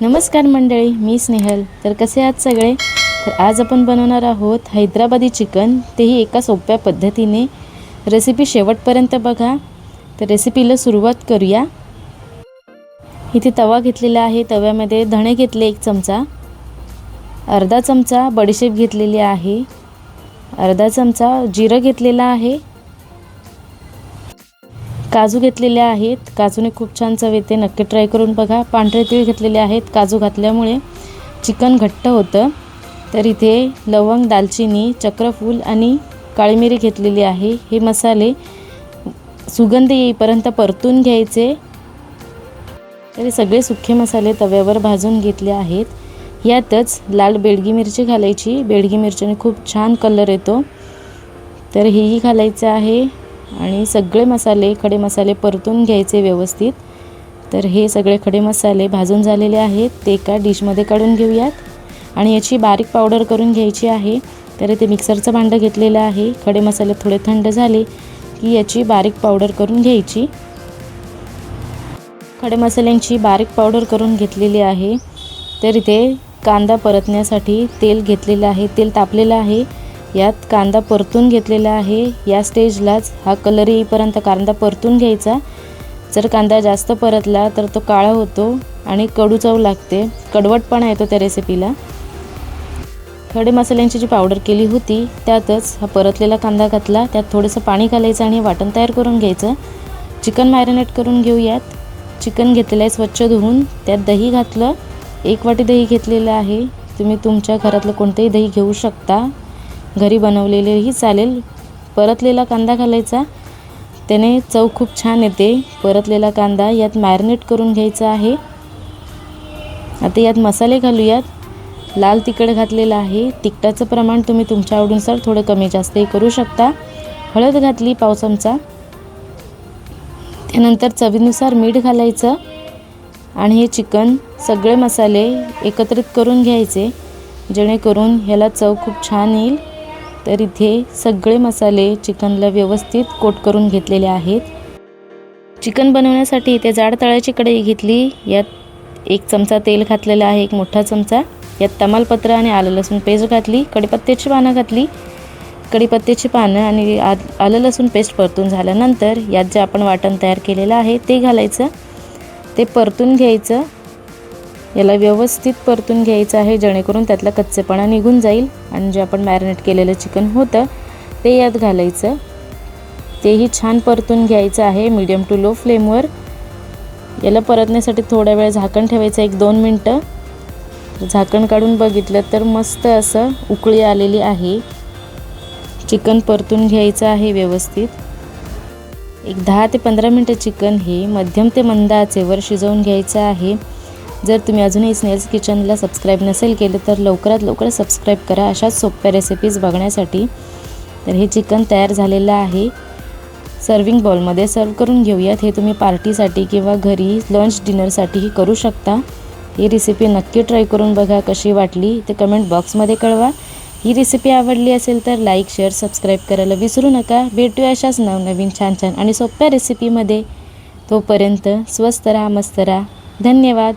नमस्कार मंडळी मी स्नेहल. तर कसे आहात सगळे? तर आज आपण बनवणार आहोत हैदराबादी चिकन. तेही एका सोप्या पद्धतीने. रेसिपी शेवटपर्यंत बघा. तर रेसिपीला सुरुवात करूया. इथे तवा घेतलेला आहे. तव्यामध्ये धणे घेतले एक चमचा. अर्धा चमचा बडीशेप घेतलेली आहे. अर्धा चमचा जिरं घेतलेला आहे. काजू घेतलेले आहेत. काजूने खूप छान चव येते. नक्की ट्राय करून बघा. पांढरे तीळ घेतलेले आहेत. काजू घातल्यामुळे चिकन घट्ट होतं. तर इथे लवंग दालचिनी चक्रफूल आणि काळी मिरी घेतलेली आहे. हे मसाले सुगंध येईपर्यंत परतून घ्यायचे. तर सगळे सुखे मसाले तव्यावर भाजून घेतले आहेत. यातच लाल बेडगी मिरची घालायची. बेडगी मिरचीने खूप छान कलर येतो. तर हेही घालायचं आहे. आणि सगळे मसाले खडे मसाले परतून घ्यायचे व्यवस्थित. तर हे सगळे खडे मसाले भाजून झालेले आहेत. ते एका डिशमध्ये काढून घेऊयात. आणि याची बारीक पावडर करून घ्यायची आहे. तर ते मिक्सरचं भांडं घेतलेलं आहे. खडे मसाले थोडे थंड झाले की याची बारीक पावडर करून घ्यायची. खडे मसाल्यांची बारीक पावडर करून घेतलेली आहे. तर इथे कांदा परतण्यासाठी तेल घेतलेलं आहे. तेल तापलेलं आहे. यात कांदा परतून घेतलेला आहे. या स्टेजलाच हा कलर येईपर्यंत कांदा परतून घ्यायचा. जर कांदा जास्त परतला तर तो काळा होतो आणि कडू चव लागते. कडवटपणा येतो त्या रेसिपीला. खडे मसाल्यांची जी पावडर केली होती त्यातच हा परतलेला कांदा घातला. त्यात थोडंसं पाणी घालायचं आणि वाटण तयार करून घ्यायचं. चिकन मॅरिनेट करून घेऊयात. चिकन घेतलेलं आहे स्वच्छ धुवून. त्यात दही घातलं. एक वाटी दही घेतलेलं आहे. तुम्ही तुमच्या घरातलं कोणतंही दही घेऊ शकता. घरी बनवलेलेही चालेल. परतलेला कांदा घालायचा. त्याने चव खूप छान येते. परतलेला कांदा यात मॅरिनेट करून घ्यायचा आहे. आता यात मसाले घालूयात. लाल तिखट घातलेलं आहे. तिखटाचं प्रमाण तुम्ही तुमच्या आवडीनुसार थोडं कमी जास्तही करू शकता. हळद घातली पाव चमचा. त्यानंतर चवीनुसार मीठ घालायचं. आणि हे चिकन सगळे मसाले एकत्रित करून घ्यायचे. जेणेकरून ह्याला चव खूप छान येईल. तर इथे सगळे मसाले चिकनला व्यवस्थित कोट करून घेतलेले आहेत. चिकन बनवण्यासाठी इथे जाड तळ्याची कढई घेतली. यात एक चमचा तेल घातलेला आहे एक मोठा चमचा. यात तमालपत्र आणि आलं लसूण पेस्ट घातली कढीपत्त्याची पानं घातली. कढीपत्त्याची पानं आणि आ आलं लसूण पेस्ट परतून झाल्यानंतर यात जे आपण वाटण तयार केलेलं आहे ते घालायचं. ते परतून घ्यायचं. याला व्यवस्थित परतून घ्यायचं आहे जेणेकरून त्यातला कच्चेपणा निघून जाईल. आणि जे आपण मॅरिनेट केलेलं चिकन होतं ते यात घालायचं. तेही छान परतून घ्यायचं आहे मीडियम टू लो फ्लेमवर याला परतण्यासाठी थोडा वेळ झाकण ठेवायचं एक दोन मिनटं. झाकण काढून बघितलं तर मस्त असं उकळी आलेली आहे. चिकन परतून घ्यायचं आहे व्यवस्थित. एक दहा ते पंधरा मिनटं चिकन हे मध्यम ते मंद आचेवर शिजवून घ्यायचं आहे. जर तुम्ही अजूनही स्नेल्स किचनला सबस्क्राईब नसेल केलं तर लवकरात लवकर सबस्क्राईब करा. अशाच सोप्या रेसिपीज बघण्यासाठी तर हे चिकन तयार झालेलं आहे. सर्विंग बॉलमध्ये सर्व करून घेऊयात. हे तुम्ही पार्टीसाठी किंवा घरी लंच डिनरसाठीही करू शकता. ही रेसिपी नक्की ट्राय करून बघा कशी वाटली. ते कमेंट बॉक्समध्ये कळवा. ही रेसिपी आवडली असेल तर लाईक शेअर सबस्क्राईब करायला विसरू नका. भेटूया अशाच नवनवीन छान छान आणि सोप्या रेसिपीमध्ये तोपर्यंत स्वस्त राहा मस्त राहा. धन्यवाद.